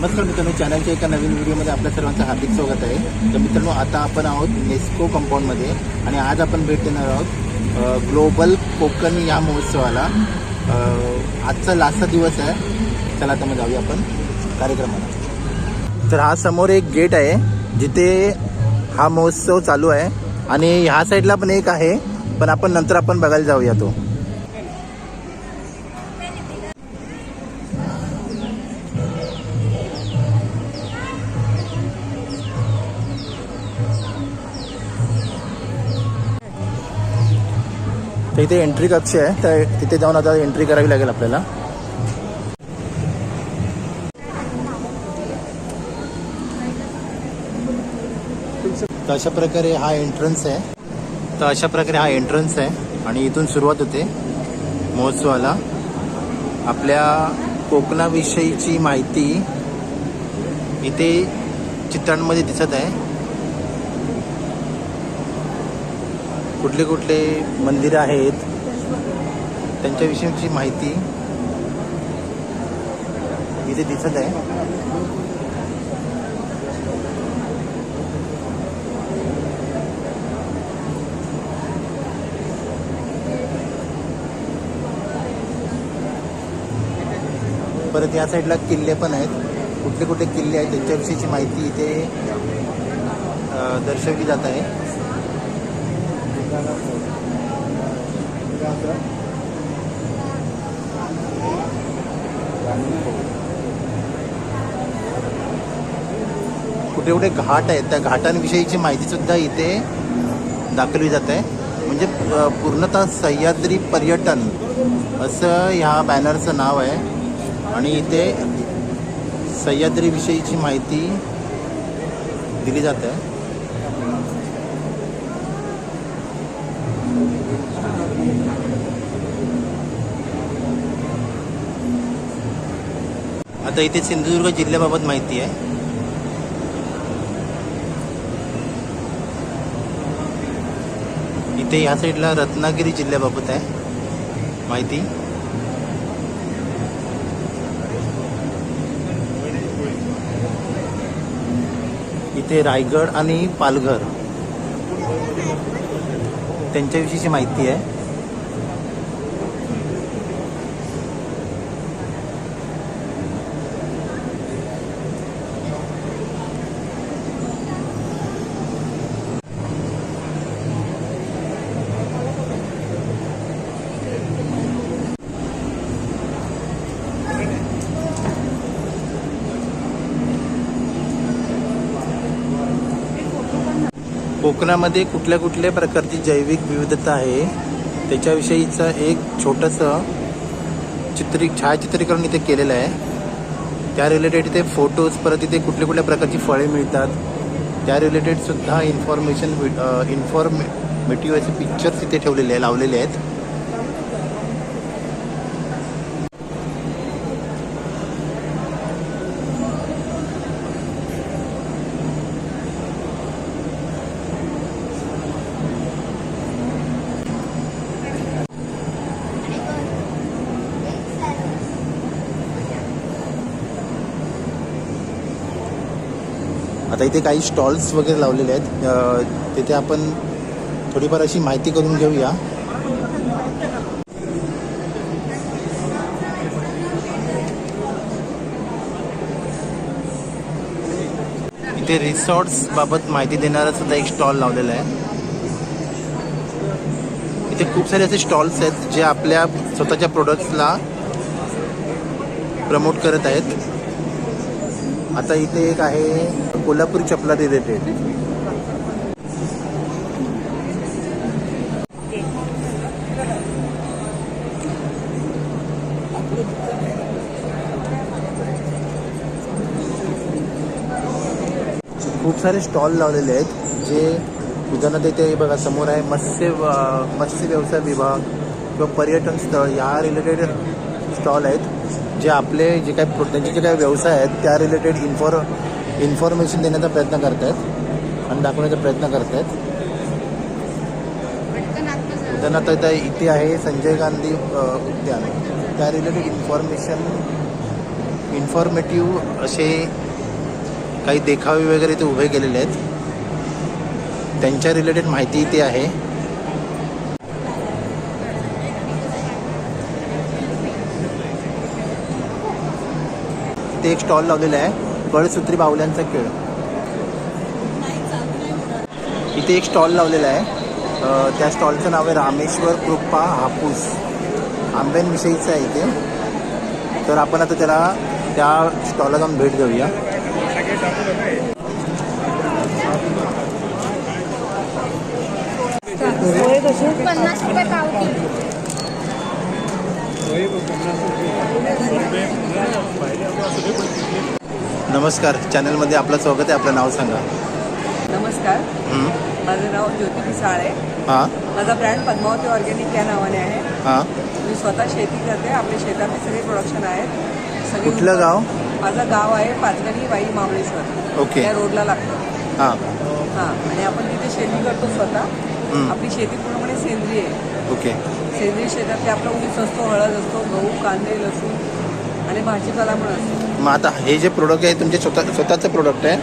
नमस्कार मित्रांनो चॅनलच्या एका नवीन व्हिडिओमध्ये आपल्या सर्वांचं हार्दिक स्वागत आहे. तर मित्रांनो आता आपण आहोत नेस्को कंपाऊंडमध्ये आणि आज आपण भेट देणार आहोत ग्लोबल कोकण या महोत्सवाला. आजचा लास्टचा दिवस आहे. चला आता मग जाऊया आपण कार्यक्रमाला. तर हा समोर एक गेट आहे जिथे हा महोत्सव चालू आहे. आणि ह्या साईडला पण एक आहे पण आपण नंतर आपण बघायला जाऊया तो. तर इथे एंट्री कक्ष आहे. तर तिथे जाऊन आता एंट्री करावी लागेल आपल्याला. तर अशा प्रकारे हा एंट्रन्स आहे. तर अशा प्रकारे हा एंट्रन्स आहे आणि इथून सुरुवात होते महोत्सवाला. आपल्या कोकणाविषयीची माहिती इथे चित्रांमध्ये दिसत आहे. कुठले कुठले मंदिरं आहेत त्यांच्याविषयीची माहिती इथे दिसत आहे. परत या साईडला किल्ले पण आहेत. कुठले कुठले किल्ले आहेत त्यांच्याविषयीची माहिती इथे दर्शवली जात आहे. कुठे कुठे घाट आहेत त्या घाटांविषयीची माहितीसुद्धा इथे दाखवली जात आहे. म्हणजे पूर्णतः सह्याद्री पर्यटन असं ह्या बॅनरचं नाव आहे. आणि इथे सह्याद्रीविषयीची माहिती दिली जाते. आता इथे सिंधुदुर्ग जिल्ह्याबाबत माहिती आहे. इथे ह्या साईडला रत्नागिरी जिल्ह्याबाबत आहे. माहिती? इथे रायगड आणि पालघर. त्यांच्याविषयीची माहिती आहे. कोकणामध्ये कुठल्या कुठल्या प्रकारची जैविक विविधता आहे त्याच्याविषयीचं एक छोटंसं चित्री छायाचित्रीकरण इथे केलेलं आहे. त्या रिलेटेड इथे फोटोज परत इथे कुठल्या कुठल्या प्रकारची फळे मिळतात. त्या रिलेटेडसुद्धा इन्फॉर्मेशन इन्फॉर्मेशन इन्फॉर्मेटिव्ह असे पिक्चर्स इथे ठेवलेले आहे लावलेले आहेत. आता इथे काही स्टॉल्स वगैरे लावलेले आहेत. तिथे आपण थोडीफार अशी माहिती करून घेऊया. इथे रिसॉर्ट्स बाबत माहिती देणारा सुद्धा एक स्टॉल लावलेला आहे. इथे खूप सारे असे स्टॉल्स आहेत जे आपल्या स्वतःच्या प्रोडक्ट्सला प्रमोट करत आहेत. आता इथे एक आहे कोल्हापुरी चपला देते. खूप सारे स्टॉल लावलेले आहेत जे उदाहरणार्थ इथे बघा समोर आहे मत्स्य मत्स्य व्यवसाय विभाग किंवा पर्यटन स्थळ या रिलेटेड स्टॉल आहेत जे आपले जे काही प्रो- त्यांचे जे काही व्यवसाय आहेत त्या रिलेटेड इन्फॉर इन्फॉर्मेशन देण्याचा प्रयत्न करत आहेत आणि दाखवण्याचा प्रयत्न करत आहेत उदाहरणार्थ इथे इथे आहे संजय गांधी उद्यान. त्या रिलेटेड इन्फॉर्मेशन इन्फॉर्मेटिव्ह असे काही देखावे वगैरे इथे उभे केलेले आहेत. त्यांच्या रिलेटेड माहिती इथे आहे. इथे एक स्टॉल लावलेला आहे. गळसूत्री बाहुल्यांचा खेळ. इथे एक स्टॉल लावलेला आहे. त्या स्टॉलचं नाव आहे रामेश्वर कृपा हापूस. आंब्यांविषयीचं आहे इथे. तर आपण आता त्याला त्या स्टॉलला जाऊन भेट देऊया. पन्नास रुपये पावती. नमस्कार चॅनलमध्ये आपलं स्वागत आहे आपलं नाव सांगा. नमस्कार हं. माझं नाव ज्योती पिसाळे. हां? माझा ब्रँड पद्मावती ऑर्गॅनिक या नावाने आहे. हां? मी स्वतः शेती करते आपल्या शेतातले सगळे प्रोडक्शन आहेत. सगळे कुठलं गाव? माझं गाव आहे पाचगणी वाई महाबळेश्वर ओके. त्या रोडला लागतं. हां. हां आणि आपण तिथे शेती करतो स्वतः. हं. आपली शेती पूर्णपणे सेंद्रिय आहे. ओके. सेंद्रिय शेतात ते आपला ऊस असतो हळद असतो गहू कांदे लसूण आणि भाजीपाला पण असतो. मग आता हे जे प्रोडक्ट आहे तुमचे स्वतः स्वतःचं प्रोडक्ट आहे?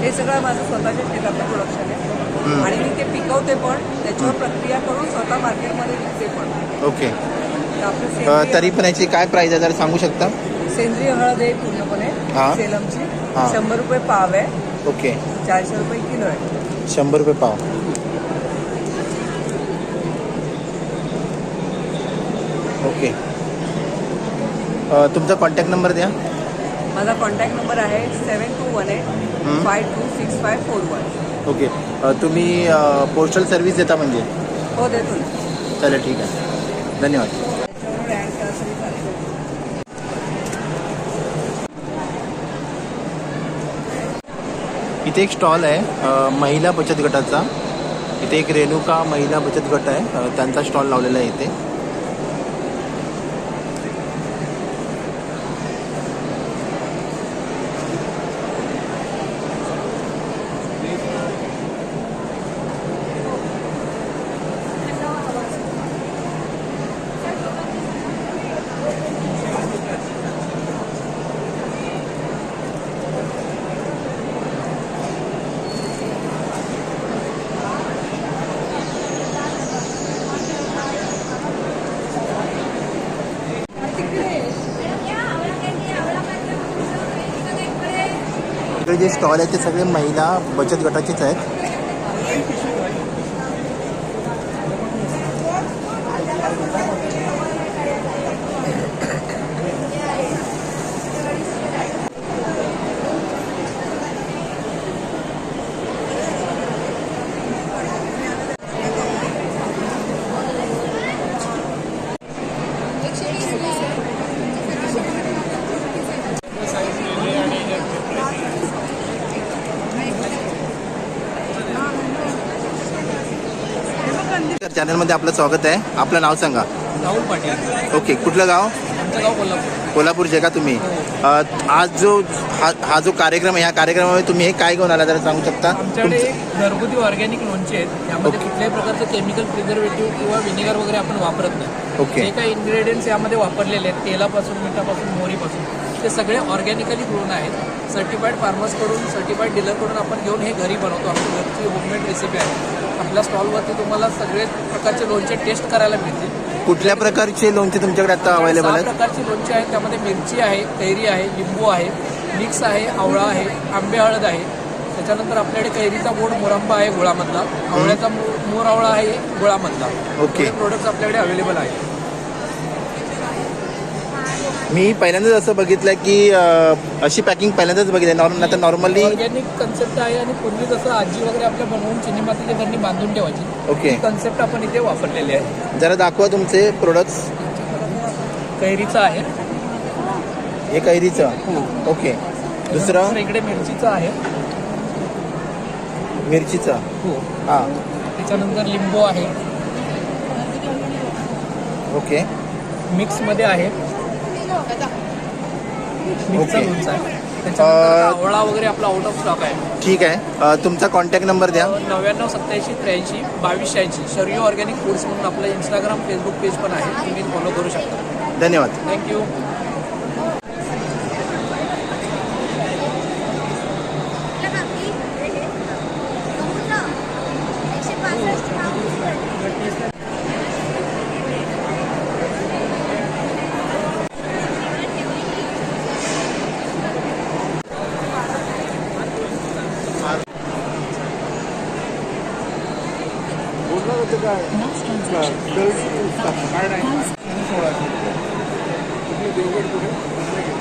हे सगळं माझं स्वतःच्या शेतातलं प्रोडक्शन. आहे. आणि मी ते पिकवते पण त्याच्यावर प्रक्रिया करून स्वतः मार्केटमध्ये विकते पण. ओके. तर आपलं अ, सेंद्रिय- तरी पण याची काय प्राईस आहे जरा सांगू शकता? सेंद्रिय हळद आहे पूर्णपणे हा. सेलमची. हा. शंभर रुपये पाव आहे. ओके. चारशे रुपये किलो आहे. शंभर रुपये पाव. ओके. तुमचा कॉन्टॅक्ट नंबर द्या. माझा कॉन्टॅक्ट नंबर आहे seven two one. Eight five two six five four one okay. तुम्ही पोस्टल सर्व्हिस देता म्हणजे? हो देतो. ना चालेल ठीक आहे. धन्यवाद. इथे एक स्टॉल आहे महिला बचत गटाचा. इथे एक रेणुका महिला बचत गट आहे त्यांचा स्टॉल लावलेला आहे इथे. इकडे जे स्टॉल आहेत ते सगळे महिला बचत गटाचेच आहेत. चॅनलमध्ये आपलं स्वागत आहे. आपलं नाव सांगा. राहुल पाटील. ओके कुठलं गाव? आमचं गाव कोल्हापूर. कोल्हापूरचे का तुम्ही? अ, आज जो हा हा जो कार्यक्रम आहे ह्या कार्यक्रमामध्ये तुम्ही हे काय घेऊन आला जरा सांगू शकता? आमच्याकडे तुमचं- एक घरगुती ऑर्गॅनिक लोणचे आहेत. यामध्ये ओके. कुठल्याही प्रकारचं केमिकल प्रिझर्वेटिव्ह किंवा विनेगर वगैरे आपण वापरत नाही. ओके. जे काही इन्ग्रेडियंट्स यामध्ये वापरलेले आहेत तेलापासून मिठापासून मोहरीपासून. ते सगळे ऑर्गॅनिकली ग्रोन आहेत. सर्टिफाईड फार्मर्सकडून सर्टिफाईड डीलरकडून आपण घेऊन हे घरी बनवतो. आमची घरची होममेड रेसिपी आहे. आपल्या स्टॉलवरती तुम्हाला सगळे प्रकारचे लोणचे टेस्ट करायला मिळतील. कुठल्या प्रकारचे लोणचे तुमच्याकडे आता अवेलेबल आहेत? प्रकारचे लोणचे आहेत. त्यामध्ये मिरची आहे कैरी आहे लिंबू आहे मिक्स आहे आवळा आहे आंबे हळद आहे. त्याच्यानंतर आपल्याकडे कैरीचा गोड मोरंबा आहे गुळामधला. आवळ्याचा मोर आवळा आहे गुळामधला. ओके. प्रोडक्ट्स आपल्याकडे अवेलेबल आहेत. मी पहिल्यांदाच असं बघितलं की अशी पॅकिंग पहिल्यांदाच बघितलं नॉर्मल आता नॉर्मली ऑर्गॅनिक कन्सेप्ट आहे आणि पूर्वी जसं आजी वगैरे आपल्या बनवून चिनी मातीची बरणी बांधून ठेवायची. ओके कन्सेप्ट आपण इथे वापरलेली आहे. जरा दाखवा तुमचे प्रोडक्ट्स कैरीचं आहे. हे कैरीचं. ओके दुसरं? दुसरं इकडे मिरचीचं आहे. मिरचीचं. हो. हां. त्याच्यानंतर लिंबू आहे. ओके मिक्समध्ये आहे. ओके. आवळा वगैरे आपला आउट ऑफ स्टॉक आहे. ठीक आहे. अ, तुमचा कॉन्टॅक्ट नंबर द्या. नव्याण्णव सत्याऐंशी त्र्याऐंशी बावीस शहाऐंशी. शर्यू ऑर्गॅनिक फूड्स म्हणून आपलं इंस्टाग्राम फेसबुक पेज पण आहे. तुम्ही फॉलो करू शकता. धन्यवाद. थँक्यू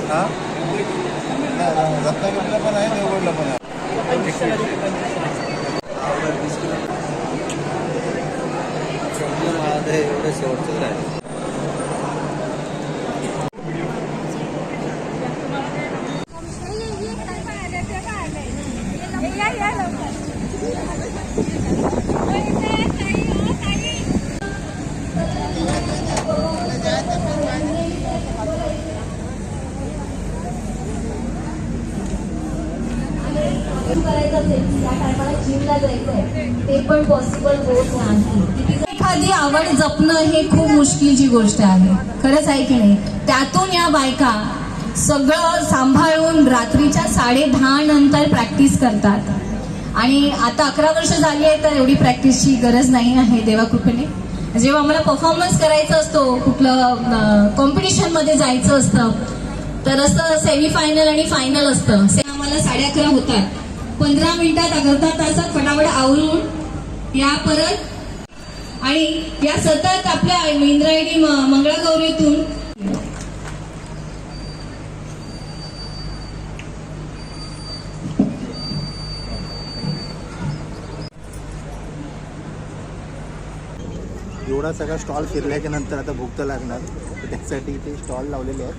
हा नाही, पण आहे देवगडला पण आहे एवढं शेवटचं आहे करायचं असेल त्या टायमाला जिमला ते पण पॉसिबल होत नाही. एखादी आवड जपणं हे खूप मुश्किलची गोष्ट आहे. खरंच आहे की नाही? त्यातून या बायका सगळं सांभाळून रात्रीच्या साडे दहा नंतर प्रॅक्टिस करतात. आणि आता अकरा वर्ष झाली आहे तर एवढी प्रॅक्टिसची गरज नाही आहे देवाकृपेने. जेव्हा आम्हाला परफॉर्मन्स करायचा असतो कुठलं कॉम्पिटिशनमध्ये जायचं असतं तर असं सेमीफायनल आणि फायनल असतं. आम्हाला साडे अकरा होतात. पंधरा मिनिटात अर्धा तासात फटाफट आवरून या परत. आणि या सतत आपल्या इंद्रायणी म- मंगळागौरीतून एवढा सगळा स्टॉल फिरल्याच्या नंतर आता भूक तर लागणार. तर त्यासाठी इथे स्टॉल लावलेले आहेत.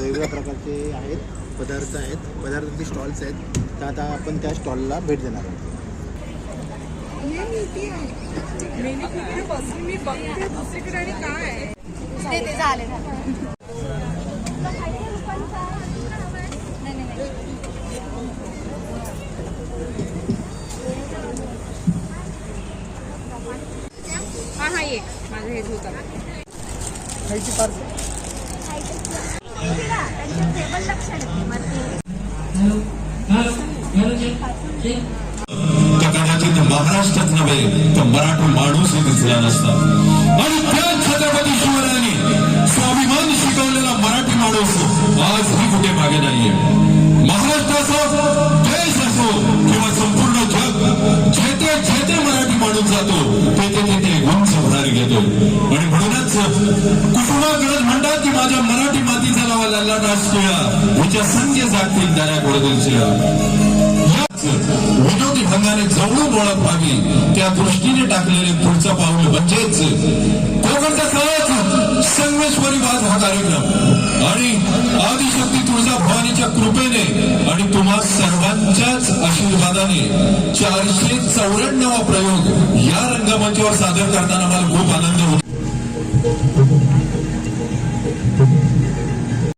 वेगवेगळ्या प्रकारचे आहेत पदार्थ आहेत. पदार्थाचे स्टॉल्स आहेत. तर आता आपण त्या स्टॉलला भेट देणार आहोत. हा हा एक माझं हे खायची पार्सल माणूस दिसला नसता आणि त्या छत्रपती शिवरायांनी स्वाभिमान शिकवलेला मराठी माणूस आजही कुठे मागे नाहीये. महाराष्ट्र असो देश असो किंवा संपूर्ण जग जेथे जेथे मराठी माणूस जातो तेथे तेथे उंच भरारी घेतो. आणि म्हणूनच कुसुमाग्रज म्हणतात की माझ्या मराठी मातीचा लावा लल्ला नाचतोया हिच्या संख्य जागतिक दऱ्या गोडदिलच्या विनोदी जवळून ओळख व्हावी त्या दृष्टीने टाकलेले पुढचं पाऊल म्हणजेच कोकणचा सहज संगमेश्वरी वाद हा कार्यक्रम. आणि आदिशक्ती तुळजा भवानीच्या कृपेने आणि तुम्हा सर्वांच्याच आशीर्वादाने चारशे चौऱ्याण्णव प्रयोग या रंगमंचावर सादर करताना मला खूप आनंद होतो.